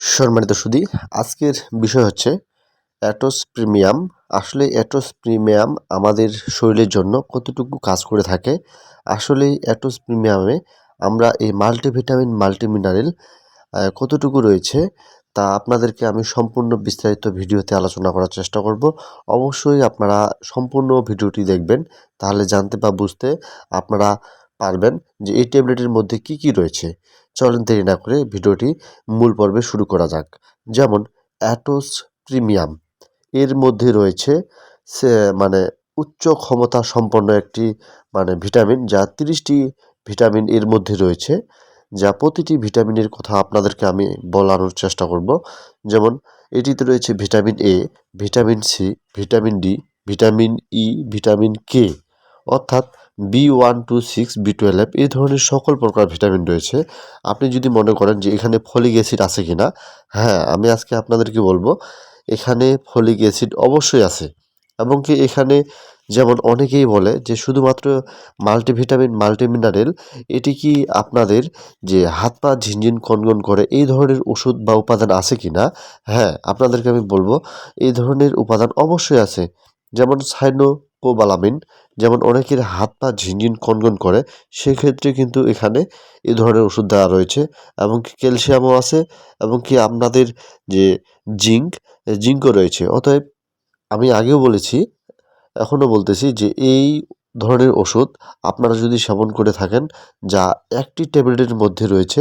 সম্মানিত সুদী, আজকের বিষয় হচ্ছে অ্যাটোস প্রিমিয়াম। আসলে অ্যাটোস প্রিমিয়াম আমাদের শরীরের জন্য কতটুকু কাজ করে থাকে? আসলে অ্যাটোস প্রিমিয়ামে আমরা এই মাল্টিভিটামিন, মাল্টিমিনারেল কতটুকু রয়েছে তা আপনাদেরকে আমি সম্পূর্ণ বিস্তারিত ভিডিওতে আলোচনা করার চেষ্টা করব। অবশ্যই আপনারা সম্পূর্ণ ভিডিওটি দেখবেন, তাহলে জানতে বা বুঝতে আপনারা পারবেন যে এই ট্যাবলেটের মধ্যে কি কি রয়েছে। চলেন দেরি না করে ভিডিওটি মূল পর্বে শুরু করা যাক। যেমন অ্যাটোস প্রিমিয়াম এর মধ্যে রয়েছে সে মানে উচ্চ ক্ষমতা সম্পন্ন একটি মানে ভিটামিন যা তিরিশটি ভিটামিন এর মধ্যে রয়েছে, যা প্রতিটি ভিটামিনের কথা আপনাদেরকে আমি বলানোর চেষ্টা করব। যেমন, এটিতে রয়েছে vitamin A vitamin C vitamin D vitamin E vitamin K অর্থাৎ B one two six B twelve এই ধরনের সকল প্রকার ভিটামিন রয়েছে। আপনি যদি মনে করেন যে এখানে ফলিক অ্যাসিড আছে কি না হ্যাঁ আমি আজকে আপনাদেরকে বলব, এখানে ফলিক অ্যাসিড অবশ্যই আছে। এবং কি এখানে যেমন অনেকেই বলে যে শুধুমাত্র মাল্টিভিটামিন, মাল্টিমিনারেল, এটি কি আপনাদের যে হাত পা ঝিনঝিন, কনগন করে এই ধরনের ওষুধ বা উপাদান আছে কি না হ্যাঁ আপনাদেরকে আমি বলব, এই ধরনের উপাদান অবশ্যই আছে। যেমন সাইনোকোবালামিন যেমন অনেকের হাত পা ঝিনঝিন কনগন করে, সেক্ষেত্রে কিন্তু এখানে এ ধরনের ওষুধ দেওয়া রয়েছে। এবং কি ক্যালসিয়ামও আছে এবং কি আপনাদের যে জিঙ্ক জিঙ্কও রয়েছে। অতএব আমি আগেও বলেছি, এখনও বলতেছি যে এই ধরনের ওষুধ আপনারা যদি সেবন করে থাকেন, যা একটি ট্যাবলেটের মধ্যে রয়েছে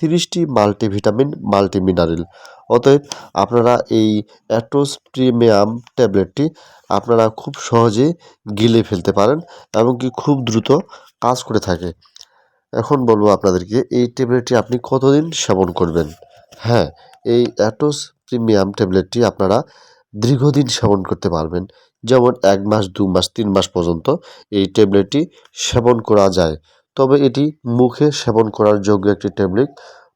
তিরিশটি মাল্টিভিটামিন, মাল্টিমিনারেল। অতএব আপনারা এই অ্যাটোস প্রিমিয়াম ট্যাবলেটটি আপনারা খুব সহজে গিলে ফেলতে পারেন এবং কি খুব দ্রুত কাজ করে থাকে। এখন বলব আপনাদেরকে, এই ট্যাবলেটটি আপনি কতদিন সেবন করবেন? হ্যাঁ এই অ্যাটোস প্রিমিয়াম ট্যাবলেটটি আপনারা দীর্ঘদিন সেবন করতে পারবেন। যেমন এক মাস, দু মাস, তিন মাস পর্যন্ত এই ট্যাবলেটটি সেবন করা যায়। তবে এটি মুখে সেবন করার যোগ্য একটি ট্যাবলেট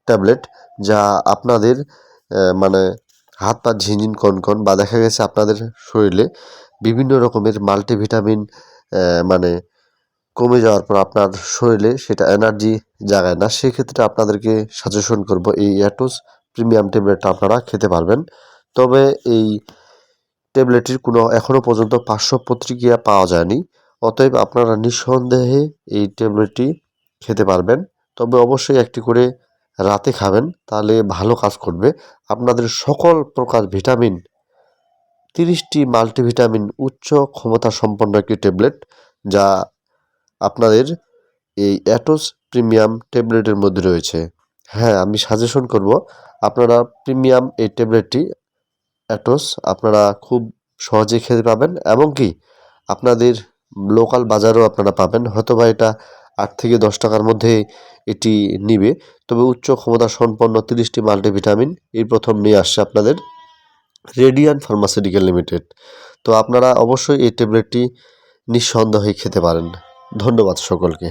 ট্যাবলেট যা আপনাদের মানে হাত পা ঝিনঝিন কনকন বা দেখা গেছে আপনাদের শরীরে বিভিন্ন রকমের মাল্টিভিটামিন মানে কমে যাওয়ার পর আপনার শরীরে সেটা এনার্জি জাগায় না। সেক্ষেত্রে আপনাদেরকে সাজেশন করব এই অ্যাটোস প্রিমিয়াম ট্যাবলেটটা আপনারা খেতে পারবেন। তবে এই ট্যাবলেটটির কোনো এখনও পর্যন্ত পার্শ্ব প্রতিক্রিয়া পাওয়া যায়নি। অতএব আপনারা নিঃসন্দেহে এই ট্যাবলেটটি খেতে পারবেন। তবে অবশ্যই একটি করে রাতে খাবেন, তাহলে ভালো কাজ করবে। আপনাদের সকল প্রকার ভিটামিন, তিরিশটি মাল্টিভিটামিন উচ্চ ক্ষমতা সম্পন্ন একটি ট্যাবলেট, যা আপনাদের এই অ্যাটোস প্রিমিয়াম ট্যাবলেটের মধ্যে রয়েছে। হ্যাঁ আমি সাজেশন করব, আপনারা প্রিমিয়াম এই ট্যাবলেটটি, অ্যাটোস, আপনারা খুব সহজে খেতে পাবেন এবং কি, আপনাদের লোকাল বাজারও আপনারা পাবেন। হয়তো বা এটা আট থেকে দশ টাকার মধ্যে এটি নিবে। তবে উচ্চ ক্ষমতা সম্পন্ন তিরিশটি মাল্টিভিটামিন এই প্রথম নিয়ে আসছে আপনাদের রেডিয়ান ফার্মাসিউটিক্যাল লিমিটেড। তো আপনারা অবশ্যই এই ট্যাবলেটটি নিঃসন্দেহে খেতে পারেন। ধন্যবাদ সকলকে।